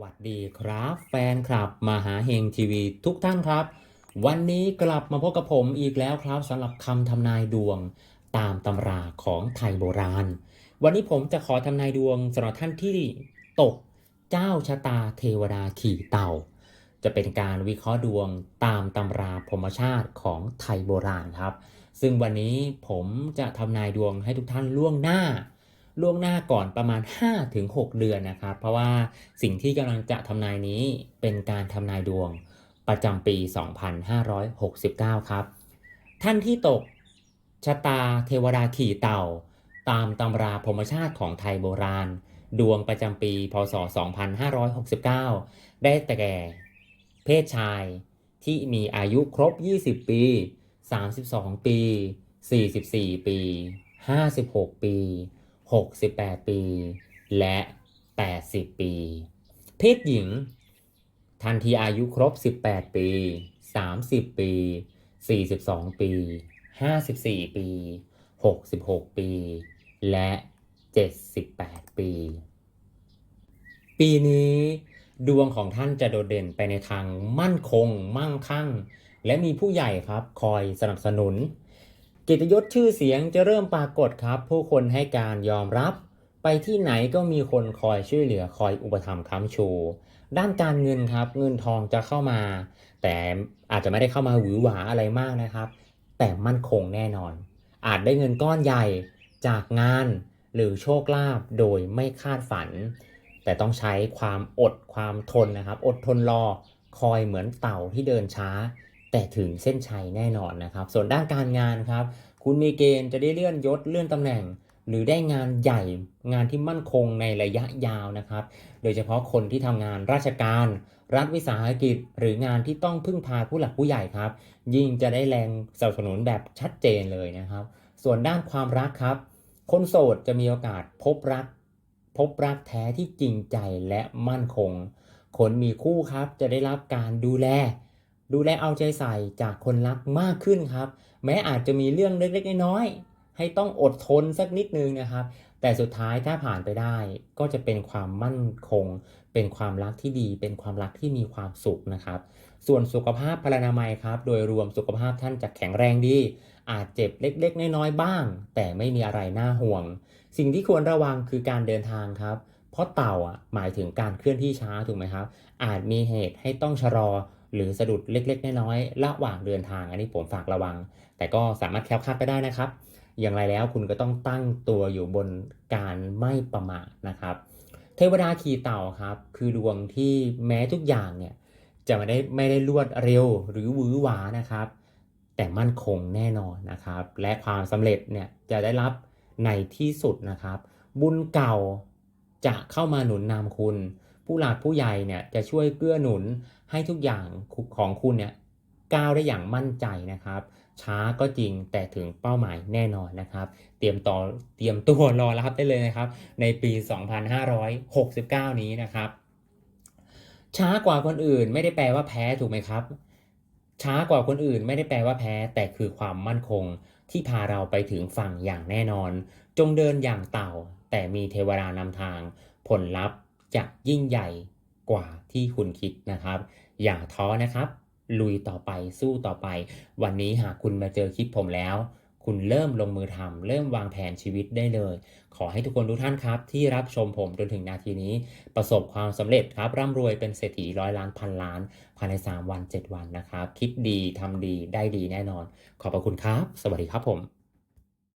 วัสดีครับแฟนคลับมหาเฮงทีวีทุกท่านครับ วันนี้กลับมาพบกับผมอีกแล้วครับสำหรับคำทำนายดวงตามตำราของไทยโบราณ วันนี้ผมจะขอทำนายดวงสำหรับท่านที่ตกเจ้าชะตาเทวดาขี่เต่า จะเป็นการวิเคราะห์ดวงตามตำราพรมชาติของไทยโบราณครับ ซึ่งวันนี้ผมจะทำนายดวงให้ทุกท่านล่วงหน้า ล่วงหน้าก่อนประมาณ 5-6 เดือนนะครับ เพราะว่าสิ่งที่กำลังจะทำนายนี้เป็นการทำนายดวงประจำปี 2569 ครับ ท่านที่ตกชะตาเทวดาขี่เต่า ตามตำราพรมชาติของไทยโบราณ ดวงประจำปี พศ 2569 ได้แต่แก่ เพศชายที่มีอายุครบ 20 ปี 32 ปี 44 ปี 56 ปี 68 ปี และ 80 ปี เพศหญิง ทันทีอายุครบ 18 ปี 30 ปี 42 ปี 54 ปี 66 ปี และ 78 ปี ปีนี้ดวงของท่านจะโดดเด่นไปในทางมั่นคง มั่งคั่ง และมีผู้ใหญ่ครับ คอยสนับสนุน กียรติยศชื่อเสียงจะเริ่มปรากฏครับ ผู้คนให้การยอมรับ ไปที่ไหนก็มีคนคอยช่วยเหลือคอยอุปถัมภ์ค้ำชู ด้านการเงินครับเงินทองจะเข้ามา แต่อาจจะไม่ได้เข้ามาหวือหวาอะไรมากนะครับ แต่มั่นคงแน่นอน อาจได้เงินก้อนใหญ่จากงานหรือโชคลาภโดยไม่คาดฝัน แต่ต้องใช้ความอดความทนนะครับ อดทนรอคอยเหมือนเต่าที่เดินช้า แต่ถึงเส้นชัยแน่นอนนะครับ ส่วนด้านการงานครับ คุณมีเกณฑ์จะได้เลื่อนยศเลื่อนตำแหน่ง หรือได้งานใหญ่งานที่มั่นคงในระยะยาวนะครับ โดยเฉพาะคนที่ทำงานราชการ รัฐวิสาหกิจ หรืองานที่ต้องพึ่งพาผู้หลักผู้ใหญ่ครับ ยิ่งจะได้แรงสนับสนุนแบบชัดเจนเลยนะครับ ส่วนด้านความรักครับ คนโสดจะมีโอกาสพบรัก พบรักแท้ที่จริงใจและมั่นคง คนมีคู่ครับจะได้รับการดูแล ดูแลเอาใจใส่จากคนรักมากขึ้นครับ แม้อาจจะมีเรื่องเล็กๆน้อยๆให้ต้องอดทนสักนิดนึงนะครับ แต่สุดท้ายถ้าผ่านไปได้ก็จะเป็นความมั่นคง เป็นความรักที่ดี เป็นความรักที่มีความสุขนะครับ ส่วนสุขภาพพลานามัยครับ โดยรวมสุขภาพท่านจะแข็งแรงดี อาจเจ็บเล็กๆ น้อยๆบ้าง แต่ไม่มีอะไรน่าห่วง สิ่งที่ควรระวังคือการเดินทางครับ เพราะเต่าอะหมายถึงการเคลื่อนที่ช้าถูกไหมครับ อาจมีเหตุให้ต้องชะลอ หรือสะดุดเล็กๆ น้อยๆระหว่างเดินทาง อันนี้ผมฝากระวัง แต่ก็สามารถแคล้วคลาดไปได้นะครับ อย่างไรแล้วคุณก็ต้องตั้งตัวอยู่บนการไม่ประมาทนะครับ เทวดาขี่เต่าครับ คือดวงที่แม้ทุกอย่างเนี่ยจะไม่ได้ไม่ได้รวดเร็วหรือหวือหวานะครับ แต่มั่นคงแน่นอนนะครับ และความสำเร็จเนี่ยจะได้รับในที่สุดนะครับ บุญเก่าจะเข้ามาหนุนนำคุณ ผู้หลักผู้ใหญ่เนี่ยจะช่วยเกื้อหนุนให้ทุกอย่างของคุณเนี่ยก้าวได้อย่างมั่นใจนะครับ ช้าก็จริงแต่ถึงเป้าหมายแน่นอนนะครับ เตรียมต่อเตรียมตัวรอรับได้เลยนะครับ ในปี 2569 นี้นะครับ ช้ากว่าคนอื่นไม่ได้แปลว่าแพ้ถูกไหมครับ ช้ากว่าคนอื่นไม่ได้แปลว่าแพ้ แต่คือความมั่นคงที่พาเราไปถึงฝั่งอย่างแน่นอน จงเดินอย่างเต่า แต่มีเทวดานำทาง ผลลัพธ์ จะยิ่งใหญ่กว่าที่คุณคิดนะครับ อย่าท้อนะครับ ลุยต่อไปสู้ต่อไป วันนี้หากคุณมาเจอคลิปผมแล้ว คุณเริ่มลงมือทำเริ่มวางแผนชีวิตได้เลย ขอให้ทุกคนทุกท่านครับ ที่รับชมผมจนถึงนาทีนี้ ประสบความสำเร็จครับ ร่ำรวยเป็นเศรษฐีร้อยล้านพันล้านภายใน 3 วัน 7 วันนะครับ คิดดีทำดีได้ดีแน่นอน ขอบพระคุณครับ สวัสดีครับผม